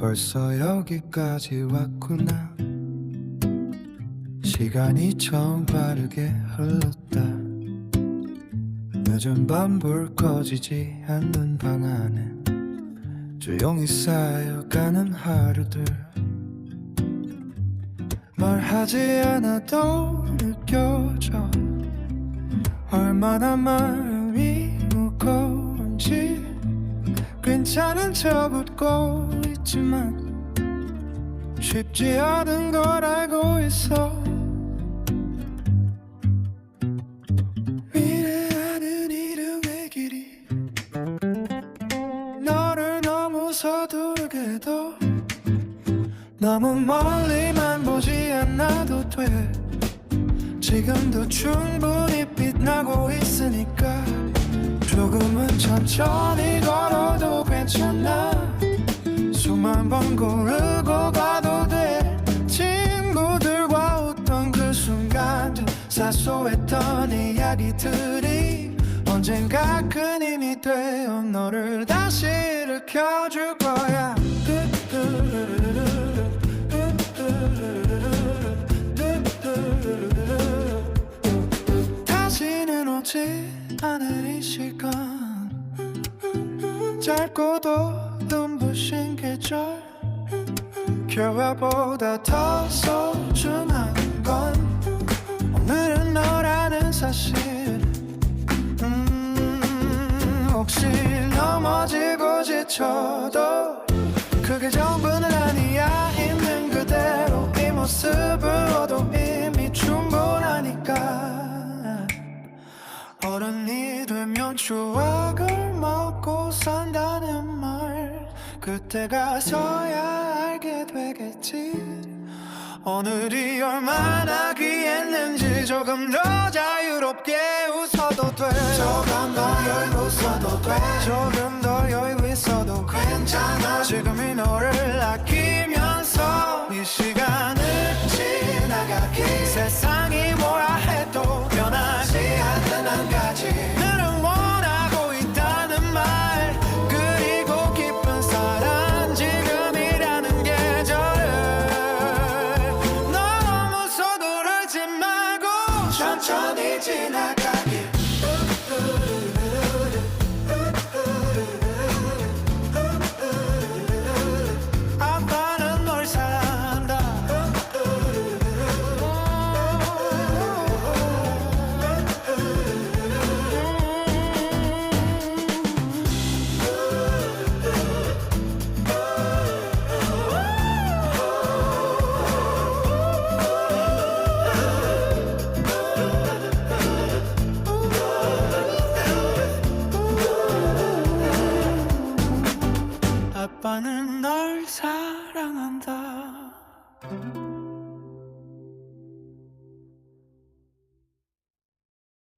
벌써 여기까지 왔구나. 시간이 처음 빠르게 흘렀다. 늦은 밤불 꺼지지 않는 방 안에 조용히 쌓여가는 하루들. 말하지 않아도 느껴져. 얼마나 마음이 무거운지 괜찮은 척 웃고 있지만 쉽지 않은 걸 알고 있어. 미래하는 이름의 길이 너를 너무 서두르게 도 너무 멀리만 보지 않아도 돼. 지금도 충분히 빛나고 있으니까 조금은 천천히 수만 번 고르고 가도 돼. 친구들과 웃던 그 순간들 사소했던 이야기들이 언젠가 큰 힘이 되어 너를 다시 일으켜줄 거야. 다시는 오지 않을 이 시간. 짧고도 눈부신 계절. 겨울보다 더 소중한 건 오늘은 너라는 사실. 음, 혹시 넘어지고 지쳐도 그게 전부는 아니야. 있는 그대로 이 모습으로도 이미 충분하니까. 어른이 되면 추억 그때 가 서야 알게 되겠지. 오늘이 얼마나 귀했는지 조금 더 자유롭게 웃어도 돼. 조금 더 여유 있어도 돼. 조금 천천 아빠는 널 사랑한다